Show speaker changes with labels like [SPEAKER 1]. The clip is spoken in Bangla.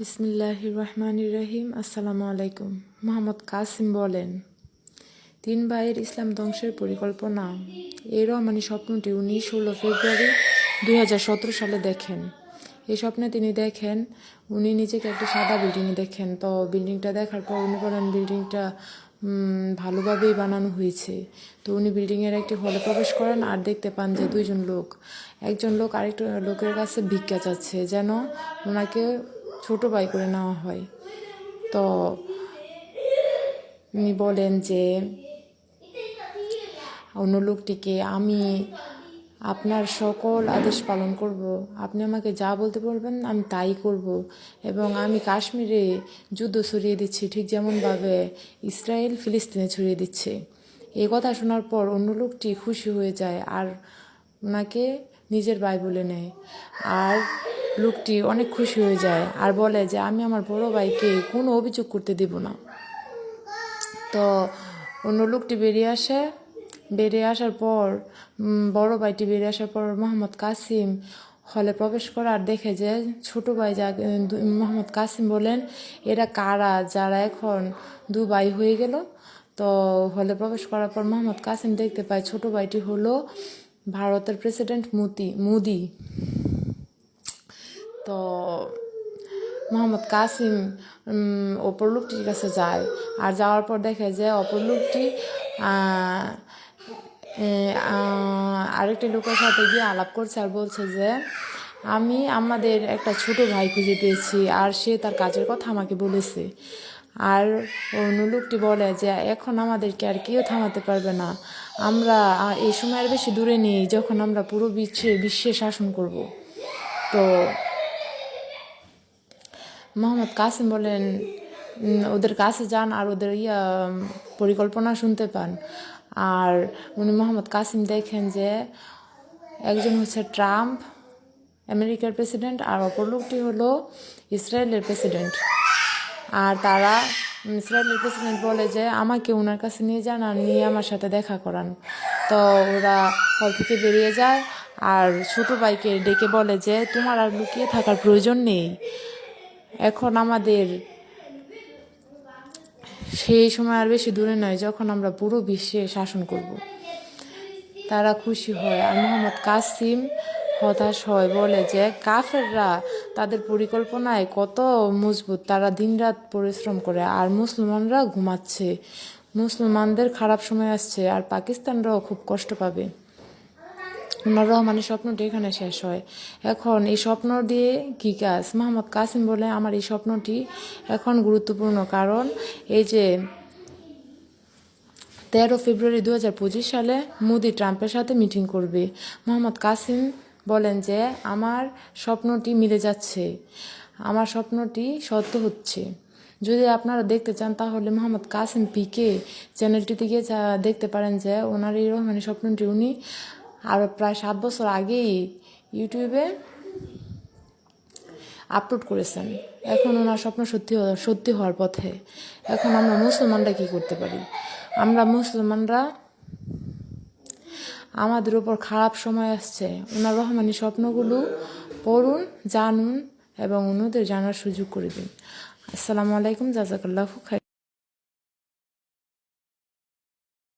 [SPEAKER 1] বিসমিল্লাহ রহমান রহিম। আসসালামু আলাইকুম। মোহাম্মদ কাসিম বলেন, তিন ভাইয়ের ইসলাম ধ্বংসের পরিকল্পনা। এই রহমানি স্বপ্নটি উনি ষোলো ফেব্রুয়ারি দু হাজার সতেরো সালে দেখেন। এই স্বপ্নে তিনি দেখেন, উনি নিজেকে একটা সাদা বিল্ডিংয়ে দেখেন। তো বিল্ডিংটা দেখার পর উনি বলেন, বিল্ডিংটা ভালোভাবেই বানানো হয়েছে। তো উনি বিল্ডিংয়ের একটি হলে প্রবেশ করেন আর দেখতে পান যে দুইজন লোক। একজন লোক আরেকটা লোকের কাছে ভিক্ষা চাচ্ছে, যেন ওনাকে ছোট ভাই করে নেওয়া হয়। তো উনি বলেন যে, অন্য লোকটিকে আমি আপনার সকল আদেশ পালন করব। আপনি আমাকে যা বলতে বলবেন আমি তাই করব এবং আমি কাশ্মীরে যুদ্ধ ছড়িয়ে দিচ্ছি, ঠিক যেমনভাবে ইসরায়েল ফিলিস্তিনে ছড়িয়ে দিচ্ছে। এই কথা শোনার পর অন্য লোকটি খুশি হয়ে যায় আর ওনাকে নিজের ভাই বলে নেয়। আর লোকটি অনেক খুশি হয়ে যায় আর বলে যে, আমি আমার বড় ভাইকে কোনো অভিযোগ করতে দেব না। তো অন্য লোকটি বেরিয়ে আসে। বেরিয়ে আসার পর বড় ভাইটি বেরিয়ে আসার পর মোহাম্মদ কাসিম হলে প্রবেশ করে আর দেখে যে, ছোট ভাই যা মোহাম্মদ কাসিম বলেন, এরা কারা? যারা এখন দু ভাই হয়ে গেল। তো হলে প্রবেশ করার পর মোহাম্মদ কাসিম দেখতে পায় ছোট ভাইটি হলো ভারতের প্রেসিডেন্ট মোদি মোদি। তো মোহাম্মদ কাসিম অপর লোকটির কাছে যায়। আর যাওয়ার পর দেখে যে অপর লোকটি আরেকটি লোকের সাথে গিয়ে আলাপ করছে আর বলছে যে, আমি আমাদের একটা ছোট ভাই খুঁজে পেয়েছি আর সে তার কাজের কথা আমাকে বলেছে। আর অন্য লোকটি বলে যে, এখন আমাদেরকে আর কেউ থামাতে পারবে না। আমরা এই সময় আর বেশি দূরে নেই, যখন আমরা পুরো বিশ্বে বিশ্বে শাসন করব। তো মোহাম্মদ কাসিম বলেন ওদের কাছে যান আর ওদের ইয়া পরিকল্পনা শুনতে পান। আর উনি মোহাম্মদ কাসিম দেখেন যে একজন হচ্ছে ট্রাম্প আমেরিকার প্রেসিডেন্ট আর অপর লোকটি হলো ইসরায়েলের প্রেসিডেন্ট আর তারা ইসরায়েলের প্রেসিডেন্ট বলে যে, আমাকে ওনার কাছে নিয়ে যান আর নিয়ে আমার সাথে দেখা করান। তো ওরা হল থেকে বেরিয়ে যায়, আর ছোট ভাইকে ডেকে বলে যে, তোমার আর লুকিয়ে থাকার প্রয়োজন নেই। এখন আমাদের সেই সময় আর বেশি দূরে নয়, যখন আমরা পুরো বিশ্বে শাসন করব। তারা খুশি হয়। আর মোহাম্মদ কাসিম হতাশ হয়, বলে যে, কাফেররা তাদের পরিকল্পনায় কত মজবুত, তারা দিনরাত পরিশ্রম করে, আর মুসলমানরা ঘুমাচ্ছে। মুসলমানদের খারাপ সময় আসছে, আর পাকিস্তানরাও খুব কষ্ট পাবে। ওনার রহমানের স্বপ্নটি এখানে শেষ হয়। এখন এই স্বপ্ন দিয়ে কি কাজ? মোহাম্মদ কাসিম বলে আমার এই স্বপ্নটি এখন গুরুত্বপূর্ণ কারণ এই যে তেরো ফেব্রুয়ারি দু হাজার পঁচিশ সালে মোদি ট্রাম্পের সাথে মিটিং করবে। মোহাম্মদ কাসিম বলেন যে আমার স্বপ্নটি মিলে যাচ্ছে। আমার স্বপ্নটি সত্য হচ্ছে। যদি আপনারা দেখতে চান তাহলে মোহাম্মদ কাসিম পিকে চ্যানেলটিতে গিয়ে দেখতে পারেন যে ওনার এই রহমানের স্বপ্নটি উনি আর প্রায় সাত বছর আগেই ইউটিউবে আপলোড করেছেন। এখন ওনার স্বপ্ন সত্যি সত্যি হওয়ার পথে। এখন আমরা মুসলমানরা কি করতে পারি? আমরা মুসলমানরা আমাদের উপর খারাপ সময় আসছে। ওনার রহমানি স্বপ্নগুলো পড়ুন, জানুন এবং অন্যদের জানার সুযোগ করে দিন। আসসালামু আলাইকুম, জাজাকাল্লাহ খাই